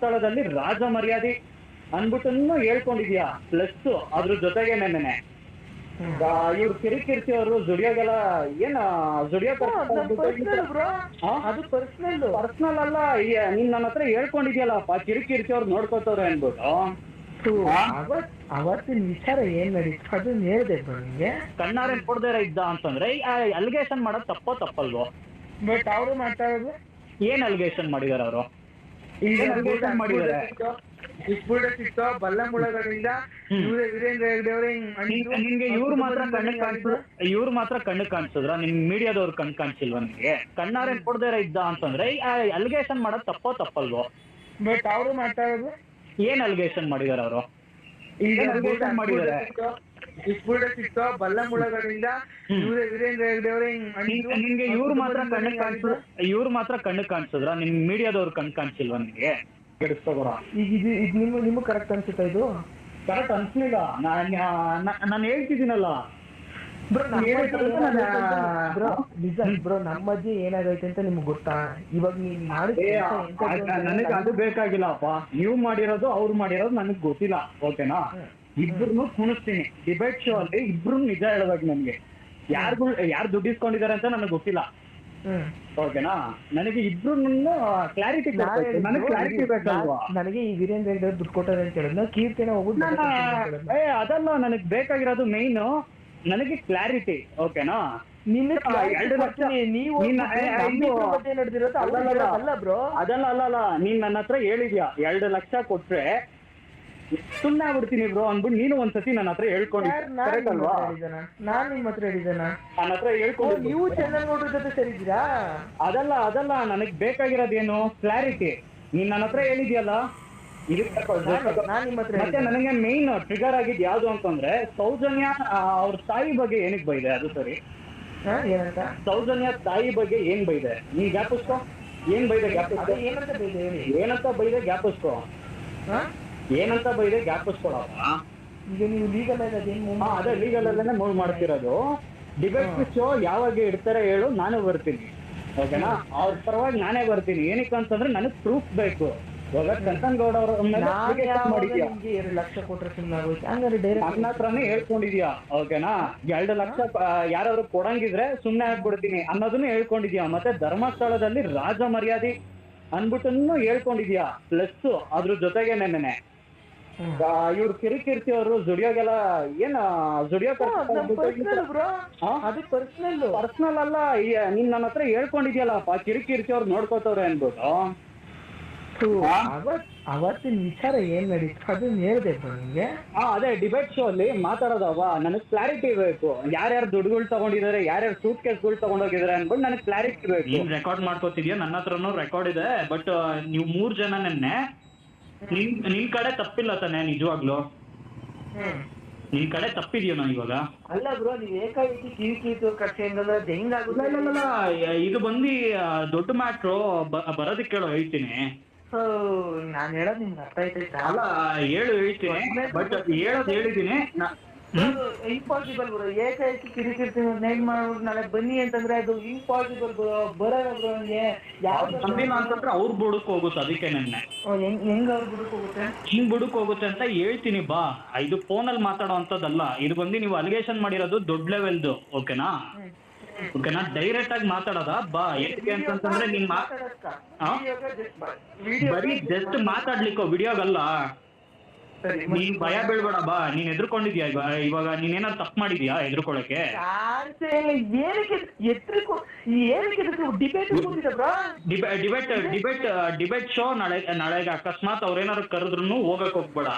ಧರ್ಮಸ್ಥಳದಲ್ಲಿ ರಾಜ ಮರ್ಯಾದೆ ಅನ್ಬಿಟ್ಟು ಹೇಳ್ಕೊಂಡಿದ್ಯಾ? ಪ್ಲಸ್ ಅದ್ರ ಜೊತೆಗೆ ನೆನ್ನೆ. ಇವ್ರು ಕಿರಿಕಿರ್ತಿ ಅವರು ಜುಡಿಯೋಗೆಲ್ಲ ಏನ ಜುಡಿಯೋ? ಅದು ಪರ್ಸನಲ್ ಪರ್ಸನಲ್ ಅಲ್ಲ ನೀನ್ ನನ್ನ ಹತ್ರ ಹೇಳ್ಕೊಂಡಿದ್ಯಲ್ಲಪ್ಪ ಕಿರಿಕಿರ್ತಿ ಅವ್ರು ನೋಡ್ಕೋತವ್ರೆ ಅನ್ಬಿಟ್ಟು ಅವತ್ತಿನ ವಿಚಾರ ಏನ್ ನಡೀತು ಅದನ್ನ ಹೇಳಿದೆ ನಿಮ್ಗೆ ಕಣ್ಣಾರೆ ಕೊಡ್ದೇರ ಇದ್ದ ಅಂತಂದ್ರೆ ಅಲಿಗೇಷನ್ ಮಾಡೋದ್ ತಪ್ಪೋ ತಪ್ಪಲ್ವೋ? ಬಟ್ ಅವರು ಮಾಡ್ತಾ ಇರೋದು ಏನ್ ಅಲಿಗೇಷನ್ ಮಾಡಿದಾರ ಅವರು? ಈಗ ಏನ್ allegation ಮಾಡಿದ್ದಾರೆ? ಇಸ್ಬುಡ ಸಿಕ್ತೋ ಬಲ್ಲ ಮುಳಗಳಿಂದ ಹ್ಮ್. ಇವ್ರೆ ವೀರೇಂದ್ರ ಹೆಗ್ಡೆ ಅವರೇ ಹಿಂಗ್ ಇವ್ರು ಮಾತ್ರ ಅವ್ರು ಕಣ್ಣು ಬಂದು ಕಾಣಿಸಿದ್ರು ಇವ್ರು ಮಾತ್ರ ಕಣ್ಣು ಕಾಣಿಸಿದ್ರ? ನಿಮ್ ಮೀಡಿಯಾದವ್ರು ಕಣ್ ಕಾಣಿಸಿಲ್ವಾ ನಿಮ್ಗೆ? ಕಣ್ಣಾರೆ ಕೊಡ್ದೇರ ಇದ್ದ ಅಂತಂದ್ರೆ ಅಲಿಗೇಷನ್ ಮಾಡೋದ್ ತಪ್ಪೋ ತಪ್ಪಲ್ವೋ? ಬಟ್ ಅವರು ಮಾಡ್ತಾ ಇರೋದು ಏನ್ ಅಲಿಗೇಷನ್ ಮಾಡಿದಾರ ಅವರು? ಈಗ ಏನ್ ಮಾಡಿದಾರೆ? ಸಿಕ್ತೋ ಬಲ್ಲ ಮುಳಗಳಿಂದ. ವೀರೇಂದ್ರ ಹೆಗ್ಡೆ ಅವರೇ. ನಿನ್ಗೆ ಇವ್ರು ಮಾತ್ರ ಕಣ್ಣಕ್ ಕಣ್ಣು ಕಾಣಿಸಿದ್ರು ಇವ್ರು ಮಾತ್ರ ಕಣ್ಣು ಕಾಣಿಸಿದ್ರ? ನಿಮ್ ಮೀಡಿಯಾದವ್ರು ಕಣ್ಣು ಕಾಣಿಸಿಲ್ವಾ ನಿಮ್ಗೆ ಈಗ ಇದು ಇದು ನಿಮ್ಗೆ ನಿಮ್ಗೆ ಕರೆಕ್ಟ್ ಅನ್ಸುತ್ತಾ ಇದು? ಕರೆಕ್ಟ್ ಅನ್ಸ್ಲಿಲ್ಲ. ನಾನು ಹೇಳ್ತಿದ್ದೀನಲ್ಲ. ಬ್ರೋ ನಮ್ಮ ಅಜ್ಜಿ ಏನಾಗೈತೆ ಅಂತ ನಿಮ್ಗೆ ಗೊತ್ತಾ? ಇವಾಗ ನೀನ್ ನನಗೆ ಅದು ಬೇಕಾಗಿಲ್ಲಪ್ಪ ನೀವು ಮಾಡಿರೋದು ಅವ್ರು ಮಾಡಿರೋದು ನನಗೆ ಗೊತ್ತಿಲ್ಲ. ಓಕೆನಾ ಇಬ್ರು ಕುಣಿಸ್ತೀನಿ ಡಿಬೇಟ್ ಶೋ ಅಲ್ಲಿ ಇಬ್ರು ನಿಜ ಹೇಳೋದಾಗ ನನ್ಗೆ. ಯಾರು ಯಾರು ದುಡ್ಡು ಇಸ್ಕೊಂಡಿದ್ದಾರೆ ಅಂತ ನನಗೆ ಗೊತ್ತಿಲ್ಲ. ಓಕೆನಾ? ನನಗೆ ಇಬ್ರು ಕ್ಲಾರಿಟಿ ನಾನ್ ನನಗೆ ಕ್ಲಾರಿಟಿ ಬೇಕಲ್ವಾ? ನನಗೆ ಈ ವೀರೇಂದ್ರ ಹೆಗ್ಡೆ ದುಡ್ಡು ಕೊಟ್ಟಾರೆ ಅಂತ ಹೇಳಿದ್ನ ಕೀರ್ತಿನ ಹೋಗುದು ಏ ಅದಲ್ಲ ನನಗೆ ಬೇಕಾಗಿರೋದು ಮೈನ್ ನನಗೆ ಕ್ಲಾರಿಟಿ ಓಕೆನಾ? ನಿನ್ನ ಎರಡು ಲಕ್ಷ ನೀವು ಅಲ್ಲ, ಅಲ್ಲ, ಅಲ್ಲ ಬ್ರೋ. ಅದಲ್ಲ ಅಲ್ಲ ಅಲ್ಲ. ನೀನ್ ನನ್ನ ಹತ್ರ ಹೇಳಿದ್ಯಾ? ಎರಡು ಲಕ್ಷ ಕೊಟ್ರೆ ಸುಮ್ಮನೆ ಆಗ್ಬಿಡ್ತೀನಿ ಬ್ರೋ ಅಂದ್ಬಿಟ್ಟು ನೀನು ಒಂದ್ಸತಿ ನನ್ನ ಹತ್ರ ಹೇಳ್ಕೊಂಡು ಕರೆಕ್ಟ್ ಅಲ್ವಾ? ನಾನ್ ನಿಮ್ಮ ಹತ್ರ ಹೇಳಿದನ ನನ್ನ ಹತ್ರ ಹೇಳ್ಕೊಂಡು ನೀವು ಚೆನ್ನಾಗಿ ನೋಡ್ರ ಜೊತೆ ಸೇರಿದ್ದೀರಾ? ಅದಲ್ಲ ಅದಲ್ಲ ನನಗ್ ಬೇಕಾಗಿರೋದೇನು? ಕ್ಲಾರಿಟಿ ನೀನ್ ನನ್ನ ಹತ್ರ ಹೇಳಿದ್ಯಲ್ಲ? ಮತ್ತೆ ನನಗೆ ಮೇನ್ ಟ್ರಿಗರ್ ಆಗಿದ್ ಯಾವ್ದು ಅಂತಂದ್ರೆ ಸೌಜನ್ಯ ಅವ್ರ ತಾಯಿ ಬಗ್ಗೆ ಏನಕ್ ಬೈದೆ? ಅದು ಸರಿ. ಸೌಜನ್ಯ ತಾಯಿ ಬಗ್ಗೆ ಏನ್ ಬೈದೆ? ನೀ ಗ್ಯಾಪಸ್ಕೋ ಏನ್ ಬೈದೆ ಗ್ಯಾಪ್ ಗ್ಯಾಪಿಸ್ಕೋ ಏನಂತ ಬೇಕು ಏನಂತ ಬೈದೆ? ಏನಂತ ಬೈದೆ ಗ್ಯಾಪಿಸ್ಕೊಳಪ್ಪ ಈಗ ನೀವು ಲೀಗಲ್ ಅದೇ ಲೀಗಲ್ ಅಲ್ಲೇ ಮೂವ್ ಮಾಡ್ತಿರೋದು. ಡಿಬೇಟ್ ಶೋ ಯಾವಾಗ ಇಡ್ತಾರೆ ಹೇಳು ನಾನು ಬರ್ತೀನಿ. ಓಕೆನಾ ಅವ್ರ ಪರವಾಗಿ ನಾನೇ ಬರ್ತೀನಿ. ಏನಕ್ಕೆ ಅಂತಂದ್ರೆ ನನಗ್ ಪ್ರೂಫ್ ಬೇಕು. ಇವಾಗ ಅವರ ಎರಡು ಲಕ್ಷ ಕೊಟ್ರೆ ಸುಮ್ಮನೆ ಆಗೋಯ್ತು. ಹಂಗಾರೆ ಡೈರೆಕ್ಟ್ ನನ್ನ ಹತ್ರನೇ ಹೇಳ್ಕೊಂಡಿದ್ಯಾ? ಓಕೆನಾ ಎರಡು ಲಕ್ಷ ಯಾರಾದ್ರು ಕೊಡಂಗಿದ್ರೆ ಸುಮ್ನೆ ಆಗ್ಬಿಡ್ತೀನಿ. ಅನ್ನೋದನ್ನು ಹೇಳ್ಕೊಂಡಿದ್ಯಾ? ಮತ್ತೆ ಧರ್ಮಸ್ಥಳದಲ್ಲಿ ರಾಜ ಮರ್ಯಾದೆ ಅನ್ಬಿಟ್ಟು ಹೇಳ್ಕೊಂಡಿದ್ಯಾ? ಪ್ಲಸ್ ಅದ್ರ ಜೊತೆಗೆ ನೆನ್ನೆ ಇವ್ರು ಕಿರಿಕಿರ್ತಿ ಅವರು ಜುಡಿಯೋಗೆಲ್ಲ ಏನ್ ಜುಡಿಯೋ ಪರ್ಸನಲ್ ಅದು ಪರ್ಸನಲ್ ಪರ್ಸನಲ್ ಅಲ್ಲ ನೀನ್ ನನ್ನ ಹತ್ರ ಹೇಳ್ಕೊಂಡಿದ್ಯಲ್ಲಪ್ಪ ಕಿರಿಕಿರ್ತಿ ಅವ್ರು ನೋಡ್ಕೋತವ್ರೆ ಅನ್ಬಿಟ್ಟು ಅವತ್ತಿನ ವಿಚಾರ ಏನ್ ನಡೀತು? ಅದನ್ನ ಹೇಳ್ದೆ ಬ್ರೋ ನಿಮ್ಗೆ ಹಾ ಅದೇ ಡಿಬೇಟ್ ಶೋ ಅಲ್ಲಿ ಮಾತಾಡೋದವ ನನಗ್ ಕ್ಲಾರಿಟಿ ಬೇಕು. ಯಾರ್ಯಾರು ದುಡ್ಡುಗಳು ತಗೊಂಡಿದ್ದಾರೆ ಯಾರ್ಯಾರು ಸೂಟ್ ಕೇಸ್ಗಳು ತಗೊಂಡೋಗಿದ್ದಾರೆ ಅನ್ಬಿಟ್ಟು ನನಗ್ ಕ್ಲಾರಿಟಿ ಬೇಕು. ನೀನ್ ರೆಕಾರ್ಡ್ ಮಾಡ್ಕೋತಿದ್ಯಾ? ನನ್ನ ಹತ್ರನು ರೆಕಾರ್ಡ್ ಇದೆ. ಬಟ್ ನೀವು ಮೂರ್ ಜನ ನೆನ್ನೆ ನಿನ್ ನಿನ್ ಕಡೆ ತಪ್ಪಿಲ್ಲ ತಾನೆ ನಿಜವಾಗ್ಲು. ನಿನ್ ಕಡೆ ತಪ್ಪಿದ್ಯೋ ಇವಾಗ? ಅಲ್ಲ ಬ್ರೋ ನೀವ್ ಏಕಾಏಕಿ ಕಿವಿ ಕಿವಿ ಕಕ್ಷೆ ಅಂತಂದ್ರೆ ಅದ್ ಇಲ್ಲ ಹೆಂಗಾಗುತ್ತೆ ಇದು ಬಂದು ದೊಡ್ಡ ಮ್ಯಾಟ್ರು ಬರೋದಕ್ಕೆ ಕೇಳೋ ಹೇಳ್ತೀನಿ. ನಾನ್ ಹೇಳೋದ್ ನಿಮ್ಗೆ ಅರ್ಥ ಆಯ್ತೈತಾ? ಅಲ್ಲ ಹೇಳು ಹೇಳ್ತೀನಿ. ಬಟ್ ಹೇಳೋದು ಹೇಳಿದ್ದೀನಿ? ಇಂಪಾಸಿಬಲ್ ಬ್ರೋ ಏಕಾಏಕಿ ಕಿರಿಕಿರ್ತಿ ನೈಟ್ ಮಾಡ್ಬಿಟ್ಟು ನಾಳೆ ಬನ್ನಿ ಅಂತಂದ್ರೆ ಅದು ಇಂಪಾಸಿಬಲ್ ಬ್ರೋ ಬರಲ್ಲ ಬ್ರೋ ಹಂಗೆ ಬಂದಿಲ್ಲ ಅಂತಂದ್ರೆ ಅವ್ರ ಬುಡಕ್ ಹೋಗುತ್ತೆ ಅದಕ್ಕೆ ನೆನ್ನೆ. ಹೆಂಗ್ ಅವ್ರ ಬುಡಕ್ ಹೋಗುತ್ತೆ? ಹಿಂಗ್ ಬುಡಕ್ ಹೋಗುತ್ತೆ ಅಂತ ಹೇಳ್ತೀನಿ ಬಾ. ಇದು ಫೋನ್ ಅಲ್ಲಿ ಮಾತಾಡೋ ಅಂತದಲ್ಲ ಇದು ಬಂದು ನೀವು ಅಲಿಗೇಷನ್ ಮಾಡಿರೋದು ದೊಡ್ಡ ಲೆವೆಲ್ದು ಓಕೆನಾ ಓಕೆನಾ ಡೈರೆಕ್ಟ್ ಆಗಿ ಮಾತಾಡೋದ? ಬಾ ಏನಕ್ಕೆ ಅಂತಂದ್ರೆ ನಿಮ್? ಬರೀ ಜಸ್ಟ್ ಮಾತಾಡ್ಲಿಕ್ಕೋ ವಿಡಿಯೋಗಲ್ಲ ನೀನ್ ಭಯ ಬೀಳ್ಬೇಡ ಬಾ. ನೀನ್ ಎದ್ರುಕೊಂಡಿದ್ಯಾ ಇವಾಗ? ಇವಾಗ ನೀನೇನಾದ್ರು ತಪ್ಪು ಮಾಡಿದ್ಯಾ ಎದ್ರುಕೊಳಕ್ಕೆ ಡಿಬೇಟ್ ಡಿಬೇಟ್ ಡಿಬೇಟ್ ಶೋ ನಾಳೆ ನಾಳೆಗೆ ಅಕಸ್ಮಾತ್ ಅವ್ರೇನಾದ್ರು ಕರೆದ್ರು ಹೋಗಕ್ ಹೋಗ್ಬೇಡ.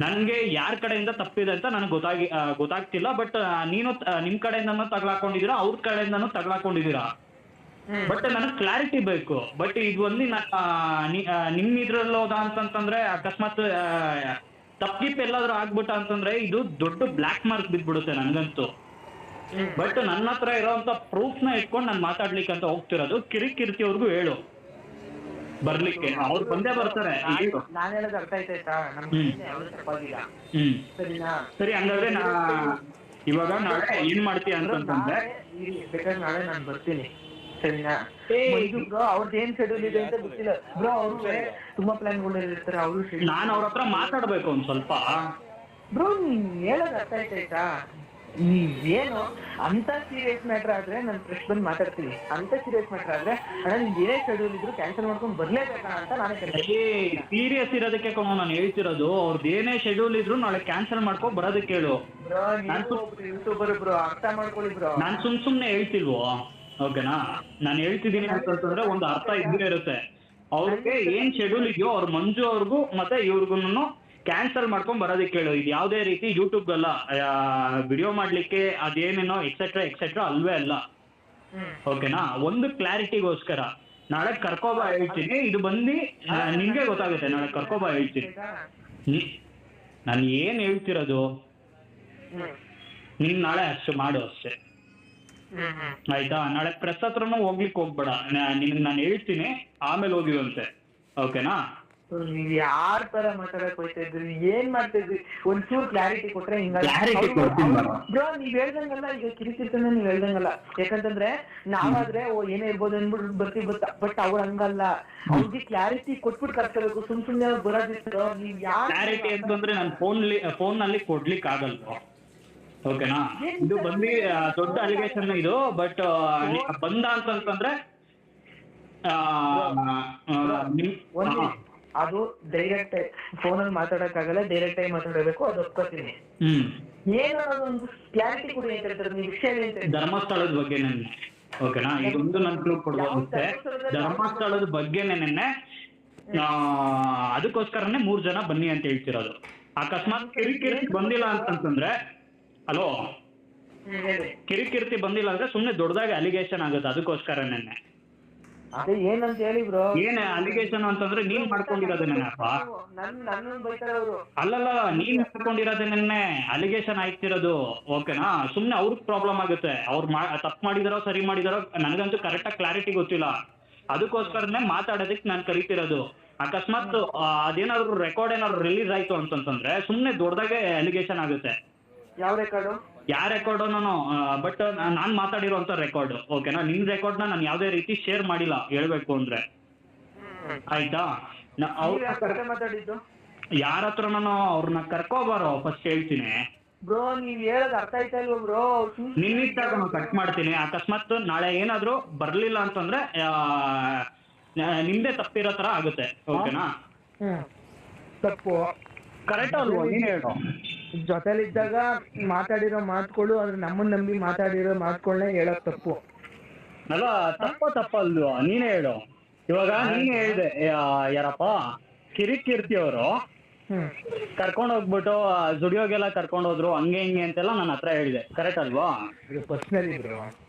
ನನ್ಗೆ ಯಾರ ಕಡೆಯಿಂದ ತಪ್ಪಿದೆ ಅಂತ ನನಗೆ ಗೊತ್ತಾಗಿ ಗೊತ್ತಾಗ್ತಿಲ್ಲ ಬಟ್ ನೀನು ನಿಮ್ ಕಡೆಯಿಂದನೂ ತಗ್ಲಾಕೊಂಡಿದೀರಾ ಅವ್ರ ಕಡೆಯಿಂದನೂ ತಗ್ಲಾಕೊಂಡಿದೀರಾ ಬಟ್ ನನಗೆ ಕ್ಲಾರಿಟಿ ಬೇಕು. ಬಟ್ ಇದು ಒಂದು ನಿಮ್ ಇದ್ರಲ್ಲಿ ಹೋದ ಅಂತಂತಂದ್ರೆ ಅಕಸ್ಮಾತ್ ತಪ್ಪಿಪ್ ಎಲ್ಲಾದ್ರೂ ಆಗ್ಬಿಟ್ಟ ಅಂತಂದ್ರೆ ಇದು ದೊಡ್ಡ ಬ್ಲಾಕ್ ಮಾರ್ಕ್ ಬಿದ್ಬಿಡುತ್ತೆ ನನ್ಗಂತೂ. ಬಟ್ ನನ್ನ ಹತ್ರ ಇರೋಂತ ಪ್ರೂಫ್ನ ಇಟ್ಕೊಂಡು ನಾನು ಮಾತಾಡ್ಲಿಕ್ಕೆ ಅಂತ ಹೋಗ್ತಿರೋದು. ಕಿರಿಕಿರ್ತಿ ಅವ್ರಿಗೂ ಹೇಳು. ಬರ್ಲಿಕ್ಕೆ. ಅವ್ರು ಬಂದೇ ಬರ್ತಾರೆ. ನಾನು ಹೇಳೋದು ಅರ್ಥ ಆಯ್ತಾಯ್ತಾ ಸರಿನಾ? ಸರಿ ಹಂಗಾದ್ರೆ ನಾ ಇವಾಗ ನಾಳೆ ಏನ್ ಮಾಡ್ತೀಯ ಅಂತಂತಂದ್ರೆ ನಾಳೆ ಬೇಕಾದ್ರೆ ನಾಳೆ ನಾನು ಬರ್ತೀನಿ. ಸರಿನಾ? ಬ್ರೋ ಅವ್ರದ್ದು ಏನ್ ಶೆಡ್ಯೂಲ್ ಇದೆ ಅಂತ ಗೊತ್ತಿಲ್ಲ. ಬ್ರೋ ಅವರು ತುಂಬಾ ಪ್ಲಾನ್ ಇರ್ತಾರೆ ಅವರು ನಾನು ಅವ್ರ ಹತ್ರ ಮಾತಾಡ್ಬೇಕು ಒಂದ್ ಸ್ವಲ್ಪ. ಬ್ರೋ ನೀನ್ ಹೇಳೋದ್ ಅರ್ಥ ಆಯ್ತಾಯ್ತಾ ಏನು ಅಂತ ಸೀರಿಯಸ್ ಮ್ಯಾಟರ್ ಆದ್ರೆ ನಾನು ಫ್ರೆಶ್ ಬಂದು ಮಾತಾಡ್ತೀನಿ. ಅಂತ ಸೀರಿಯಸ್ ಮ್ಯಾಟರ್ ಆದ್ರೆ ಅಣ್ಣ ನಿಮ್ದು ಏನೇ ಶೆಡ್ಯೂಲ್ ಇದ್ರು ಕ್ಯಾನ್ಸಲ್ ಮಾಡ್ಕೊಂಡು ಬರ್ಲೇಬೇಕಾ ಅಂತ ನಾನು ಸೀರಿಯಸ್ ಇರೋದಕ್ಕೆ ಕಣ ನಾನು ಹೇಳ್ತಿರೋದು. ಅವ್ರದ್ದು ಏನೇ ಶೆಡ್ಯೂಲ್ ಇದ್ರು ನಾಳೆ ಕ್ಯಾನ್ಸಲ್ ಮಾಡ್ಕೊ ಬರೋದಕ್ಕೆ ಹೇಳು. ಯೂಟ್ಯೂಬರ್ ಬ್ರೋ ಅರ್ಥ ಮಾಡ್ಕೊಳ್ಳಿ ಬ್ರೋ ನಾನ್ ಸುಮ್ ಸುಮ್ನೆ ಹೇಳ್ತಿಲ್ವೋ? ಓಕೆನಾ? ನಾನು ಹೇಳ್ತಿದ್ದೀನಿ ಅಂತಂದ್ರೆ ಒಂದು ಅರ್ಥ ಇದ್ದೇ ಇರುತ್ತೆ. ಅವ್ರಿಗೆ ಏನ್ ಶೆಡ್ಯೂಲ್ ಇದೆಯೋ ಅವ್ರ ಮಂಜು ಅವ್ರಿಗೂ ಮತ್ತೆ ಇವ್ರಿಗೂ ಕ್ಯಾನ್ಸಲ್ ಮಾಡ್ಕೊಂಡ್ ಬರೋದಕ್ಕೆ ಹೇಳು ಇದು ಯಾವುದೇ ರೀತಿ ಯೂಟ್ಯೂಬ್ ಅಲ್ಲ ವಿಡಿಯೋ ಮಾಡ್ಲಿಕ್ಕೆ ಅದೇನೇನೋ ಎಕ್ಸೆಟ್ರಾ ಎಕ್ಸೆಟ್ರಾ ಅಲ್ವೇ ಅಲ್ಲ. ಓಕೆನಾ? ಒಂದು ಕ್ಲಾರಿಟಿಗೋಸ್ಕರ. ನಾಳೆ ಕರ್ಕೋಬಾ ಹೇಳ್ತೀನಿ. ಇದು ಬಂದು ನಿಮ್ಗೆ ಗೊತ್ತಾಗುತ್ತೆ. ನಾಳೆ ಕರ್ಕೋಬಾ ಹೇಳ್ತೀನಿ. ನಾನು ಏನ್ ಹೇಳ್ತಿರೋದು? ನೀನ್ ನಾಳೆ ಅಷ್ಟು ಮಾಡು ಅಷ್ಟೇ. ಆಯ್ತಾ? ನಾಳೆ ಪ್ರೆಸ್ ಹತ್ರನು ಹೋಗ್ಲಿಕ್ಕೆ ಹೋಗ್ಬೇಡ. ನಿನ್ ನಾನು ಹೇಳ್ತೀನಿ ಆಮೇಲೆ ಹೋಗಿದಂತೆ ಓಕೆನಾ ನೀವ್ ಯಾರ್ ತರ ಮಾತಾಡಕ್ ಹೋಯ್ತಾ ಇದ್ರಿ? ಏನ್ ಮಾಡ್ತಾ ಇದ್ರಿ? ಒಂಚೂರು ಕ್ಲಾರಿಟಿ ಕೊಟ್ರೆ. ಬ್ರೋ ನೀವ್ ಹೇಳ್ದಂಗಲ್ಲ ಈಗ ಕಿರಿಕಿರ್ತನ ನೀವ್ ಹೇಳ್ದಂಗಲ್ಲ. ಯಾಕಂತಂದ್ರೆ ನಾವಾದ್ರೆ ಓ ಏನೇ ಇರ್ಬೋದು ಅನ್ಬಿಟ್ಟು ಬರ್ತೀವಿ ಬಟ್ ಬಟ್ ಅವ್ರ ಹಂಗಲ್ಲ. ಅವ್ರಿಗೆ ಕ್ಲಾರಿಟಿ ಕೊಟ್ಬಿಟ್ಟು ಕರ್ಕೋಬೇಕು ಸುಮ್ ಸುಮ್ನೆ ಅವ್ರ್ ಬರೋದಿತ್ತು. ನೀವ್ ಯಾರ್ ಕ್ಲಾರಿಟಿ ಅಂತಂದ್ರೆ ನಾನು ಫೋನ್ ಫೋನ್ನಲ್ಲಿ ಕೊಡ್ಲಿಕ್ಕೆ ಆಗಲ್ವಾ ಓಕೆನಾ? ಇದು ಬಂದು ದೊಡ್ಡ ಅಲಿಗೇಷನ್ ಇದು ಬಟ್ ಬಂದ ಅಂತಂತಂದ್ರೆ ಅದು ಡೈರೆಕ್ಟ್ ಫೋನ್ ಅಲ್ಲಿ ಮಾತಾಡಕ್ ಆಗಲ್ಲ ಡೈರೆಕ್ಟ್ ಆಗಿ ಮಾತಾಡಬೇಕು ಅದು ಒಪ್ಕೋತೀನಿ. ಏನೋ ಒಂದು ಕ್ಲಾರಿಟಿ ಕೊಡಿ ವಿಷಯ ಧರ್ಮಸ್ಥಳದ ಬಗ್ಗೆ ನೆನ್ನೆ ಓಕೆನಾ? ಇದೊಂದು ನನ್ ಕ್ಲೂ ಕೊಡ್ಬೋದಂತೆ ಧರ್ಮಸ್ಥಳದ ಬಗ್ಗೆ ನೆನ್ನೆ ಆ, ಅದಕ್ಕೋಸ್ಕರನೇ ಮೂರ್ ಜನ ಬನ್ನಿ ಅಂತ ಹೇಳ್ತಿರೋದು. ಅಕಸ್ಮಾತ್ ಕಿರಿಕಿರಿ ಬಂದಿಲ್ಲ ಅಂತಂತಂದ್ರೆ ಹಲೋ ಕಿರಿಕಿರ್ತಿ ಬಂದಿಲ್ಲ ಅಂದ್ರೆ ಸುಮ್ನೆ ದೊಡ್ಡದಾಗಿ ಅಲಿಗೇಷನ್ ಆಗುತ್ತೆ ಅದಕ್ಕೋಸ್ಕರ ನೆನ್ನೆ. ಅದೇ ಏನಂತ ಹೇಳಿ ಬ್ರೋ? ಏನ್ ಅಲಿಗೇಷನ್ ಅಂತಂದ್ರೆ ನೀನ್ ಬೈತಾರೆ ಅವರು. ಅಲ್ಲಲ್ಲ ನೀನ್ ಮಾಡ್ಕೊಂಡಿರೋದೇನೆ ಅಲಿಗೇಷನ್ ಆಯ್ತಿರೋದು ಓಕೆನಾ ಸುಮ್ನೆ ಅವ್ರಿಗೆ ಪ್ರಾಬ್ಲಮ್ ಆಗುತ್ತೆ. ಅವ್ರು ತಪ್ಪು ಮಾಡಿದಾರೋ ಸರಿ ಮಾಡಿದಾರೋ ನನಗಂತೂ ಕರೆಕ್ಟ್ ಆಗಿ ಕ್ಲಾರಿಟಿ ಗೊತ್ತಿಲ್ಲ. ಅದಕ್ಕೋಸ್ಕರನೇ ಮಾತಾಡೋದಕ್ಕೆ ನಾನು ಕರಿತಿರೋದು. ಅಕಸ್ಮಾತ್ ಅದೇನಾದ್ರು ರೆಕಾರ್ಡ್ ಏನಾದ್ರು ರಿಲೀಸ್ ಆಯ್ತು ಅಂತಂತಂದ್ರೆ ಸುಮ್ನೆ ದೊಡ್ಡದಾಗೆ ಅಲಿಗೇಷನ್ ಆಗುತ್ತೆ. ಯಾವ ರೆಕಾರ್ಡು ಯಾರ ರೆಕಾರ್ಡ್ ನಾನು ಬಟ್ ನಾನ್ ಮಾತಾಡಿರುವಂತ ರೆಕಾರ್ಡ್ ಓಕೆನಾ ನಿನ್ ರೆಕಾರ್ಡ್ ನಾನು ಯಾವ್ದೇ ರೀತಿ ಶೇರ್ ಮಾಡಿಲ್ಲ ಹೇಳ್ಬೇಕು ಅಂದ್ರೆ. ಆಯ್ತಾ? ಮಾತಾಡಿದ್ದು? ಯಾರ ಹತ್ರ ನಾನು ಅವ್ರನ್ನ ಕರ್ಕೋಬಾರೋ? ಫಸ್ಟ್ ಹೇಳ್ತೀನಿ. ಬ್ರೋ ನೀವ್ ಹೇಳೋದ್ ಅರ್ಥ ಆಯ್ತಾ ಇಲ್ವಾ ಬ್ರೋ? ನಿನ್ನಿಟ್ಟಾಗ ನಾನು ಕಟ್ ಮಾಡ್ತೀನಿ. ಅಕಸ್ಮಾತ್ ನಾಳೆ ಏನಾದ್ರು ಬರ್ಲಿಲ್ಲ ಅಂತಂದ್ರೆ ಆ, ನಿಮ್ದೇ ತಪ್ಪಿರೋ ತರ ಆಗುತ್ತೆ. ಓಕೆನಾ ತಪ್ಪು. ಕರೆಕ್ಟ್ ಅಲ್ವಾ? ನೀನ್ ಹೇಳು. ಜೊತೆಲಿದ್ದಾಗ ಮಾತಾಡಿರೋ ಮಾತುಗಳು ಅದ್ರ ನಮ್ಮನ್ನ ನಂಬಿ ಮಾತಾಡಿರೋ ಮಾತುಗಳನ್ನ ಹೇಳೋದ್ ತಪ್ಪು. ಅಲ್ಲ ತಪ್ಪ ತಪ್ಪಲ್ವಾ? ನೀನೇ ಹೇಳು. ಇವಾಗ ನೀನೇ ಹೇಳಿದೆ ಯಾರಪ್ಪ ಯಾರಪ್ಪ? ಕಿರಿಕೀರ್ತಿ ಅವರು ಕರ್ಕೊಂಡ್ ಹೋಗ್ಬಿಟ್ಟು ಜುಡಿಯೋಗೆಲ್ಲ ಕರ್ಕೊಂಡ್ ಹೋದ್ರು ಹಂಗೆ ಹಿಂಗೆ ಅಂತೆಲ್ಲ ನನ್ನ ಹತ್ರ ಹೇಳಿದೆ. ಕರೆಕ್ಟ್ ಅಲ್ವಾ? ಪರ್ಸನಲಿ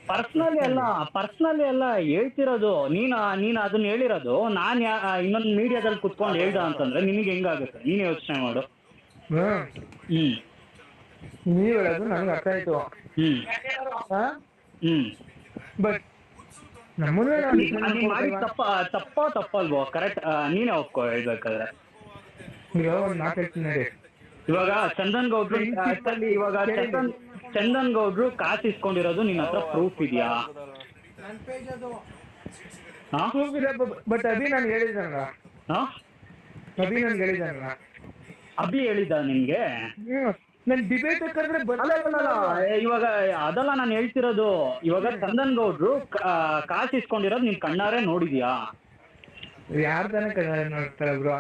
ಪರ್ಸನಲಿ ಅಲ್ಲ ಪರ್ಸನಲಿ ಎಲ್ಲ ಹೇಳ್ತಿರೋದು. ನೀನ್ ನೀನ್ ಅದನ್ನ ಹೇಳಿರೋದು. ನಾನ್ ಇನ್ನೊಂದು ಮೀಡಿಯಾದಲ್ಲಿ ಕುತ್ಕೊಂಡು ಹೇಳ್ದ ಅಂತಂದ್ರೆ ನಿನಗೆ ಹೆಂಗಾಗುತ್ತೆ? ನೀನ್ ಯೋಚನೆ ಮಾಡು. ಹ್ಮ್. ಹ್ಮ್. ನೀವ್ ಹೇಳೋದು ನನಗೆ ಅರ್ಥ ಆಯ್ತು. ಹ್ಮ್. ಹ್ಮ್. ಬಟ್ ತಪ್ಪ ತಪ್ಪ ತಪ್ಪಲ್ವೋ? ಕರೆಕ್ಟ್ ನೀನೇ ಒಪ್ಕೋ ಹೇಳ್ಬೇಕಾದ್ರೆ. ಇವಾಗ ಒಂದ್ ಮಾತು ಹೇಳ್ತೀನಿ ನೋಡಿ ಇವಾಗ ಚಂದನ್ ಗೌಡ್ರು actually ಇವಾಗ ಚಂದನ್ ಚಂದನ್ ಗೌಡ್ರು ಕಾಸು ಇಸ್ಕೊಂಡಿರೋದು ನಿನ್ನ ಹತ್ರ ಪ್ರೂಫ್ ಇದೆಯಾ? ಹಾ? ಬಟ್ ಅಭಿ ನಾನು ಹೇಳಿದ್ದಾನಲ್ಲ ಹಾ? ಅಭಿ ನನ್ಗೆ ಹೇಳಿದ್ದಾನಲ್ಲ ಅಭಿ ಹೇಳಿದ ನಿಮ್ಗೆ ನನ್ ಡಿಬೇಟ್ ಕರೆದ್ರೆ ಇವಾಗ ಅದಲ್ಲ ನಾನು ಹೇಳ್ತಿರೋದು. ಇವಾಗ ಚಂದನ್ ಗೌಡ್ರು ಕಾಸು ಇಸ್ಕೊಂಡಿರೋದು ನೀನ್ ಕಣ್ಣಾರೆ ನೋಡಿದ್ಯಾ? ಯಾರ್ದಾನೆ ಕನ್ನಡ ನೋಡ್ತಾರೆ ಬ್ರೋ?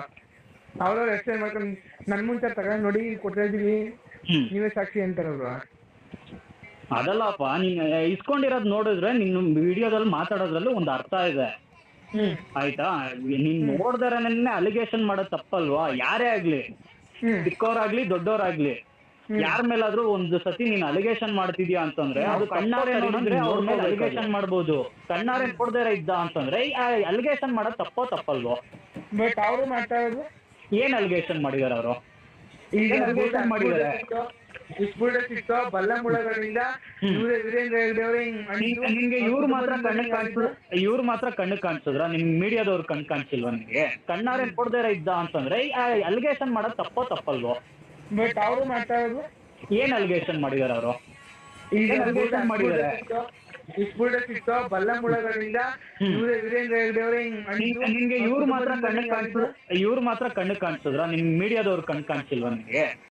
ಅವ್ರವ್ರು ಎಕ್ಸ್ಪ್ಲೈನ್ ಮಾಡ್ಕೊಂಡು ನನ್ ಮುಂಚೆ ತಗೊಂಡ್ ನೋಡಿ ಕೊಡ್ತಾ ಇದೀವಿ ಹ್ಮ್. ನೀವೇ ಸಾಕ್ಷಿ ಅಂತಾರ ಅದಲ್ಲಪ್ಪ ನೀನ್ ಇಸ್ಕೊಂಡಿರೋದ್ ನೋಡಿದ್ರೆ ನಿನ್ನ ವಿಡಿಯೋದಲ್ಲಿ ಮಾತಾಡೋದ್ರಲ್ಲಿ ಒಂದು ಅರ್ಥ ಇದೆ. ಹ್ಮ್. ಆಯ್ತಾ? ನೀನ್ ನೋಡ್ದಾರನೇ ಅಲಿಗೇಷನ್ ಮಾಡೋದ್ ತಪ್ಪಲ್ವಾ? ಯಾರೇ ಆಗ್ಲಿ. ಹ್ಮ್. ಚಿಕ್ಕವರಾಗ್ಲಿ ದೊಡ್ಡವರಾಗ್ಲಿ ಯಾರ ಮೇಲಾದ್ರೂ ಒಂದು ಸತಿ ನೀನ್ ಅಲಿಗೇಷನ್ ಮಾಡ್ತಿದ್ಯಾ ಅಂತಂದ್ರೆ ಅದು ಕಣ್ಣಾರೆ ನೋಡಿದ್ರೆ ಅವ್ರ ಮೇಲೆ ಅಲಿಗೇಷನ್ ಮಾಡ್ಬೋದು. ಕಣ್ಣಾರೆ ನೋಡ್ದಾರ ಇದ್ದ ಅಂತಂದ್ರೆ ಅಲಿಗೇಷನ್ ಮಾಡೋದ್ ತಪ್ಪೋ ತಪ್ಪಲ್ವೋ? ಬಟ್ ಅವರು ಮಾತಾಡೋದು ಏನ್ ಅಲ್ಗೇಷನ್ ಮಾಡಿದಾರೆ ಅವರು? ಈಗ ಅಲ್ಗೇಷನ್ ಮಾಡಿದಾರೆ? ಮಾಡಿದ್ದಾರೆ? ಇಸ್ಬುಡ ಸಿಕ್ತೋ ಬಲ್ಲ ಮುಳಗಳಿಂದ ಇವ್ರೆ ವೀರೇಂದ್ರ ಹೆಗ್ಡೆ ಅವ್ರೆ ಹಿಂಗ್ ಇವ್ರು ಮಾತ್ರ ಕಣ್ಣು ಕಾಣಿಸಿದ್ರು ಇವ್ರು ಮಾತ್ರ ಕಣ್ಣು ಕಾಣಿಸಿದ್ರ? ನಿಮ್ ಮೀಡಿಯಾದವ್ರು ಕಣ್ಣು ಕಾಣಿಸಿಲ್ವಾ ನಿಮ್ಗೆ? ಕಣ್ಣಾರೆ ಕೊಡ್ದೇರ ಇದ್ದ ಅಂತಂದ್ರೆ ಅಲಿಗೇಷನ್ ಮಾಡೋದ್ ತಪ್ಪೋ ತಪ್ಪಲ್ವೋ? ಬಟ್ ಅವರು ಮಾತಾಡೋದು ಏನ್ ಅಲಿಗೇಷನ್ ಮಾಡಿದಾರ ಅವರು? ಈಗ ಅಲ್ಗೇಷನ್ allegation ಇಸ್ಬಿಡ ಸಿಕ್ಕೋ ಬಲ್ಲ ಮುಳಗಳಿಂದ. ಇವ್ರೆ ವೀರೇಂದ್ರ ಹೆಗ್ಡೆ ಅವರೇ ನಿನ್ಗೆ ಇವ್ರು ಮಾತ್ರ ಕಣ್ಣು ಕಾಣಿಸಿದ್ರು ಇವ್ರು ಮಾತ್ರ ಕಣ್ಣು ಕಾಣಿಸಿದ್ರ? ನಿನ್ ಮೀಡಿಯಾದವ್ರು ಕಣ್ಣು ಕಾಣಿಸಿಲ್ವಾ ನಿನ್ಗೆ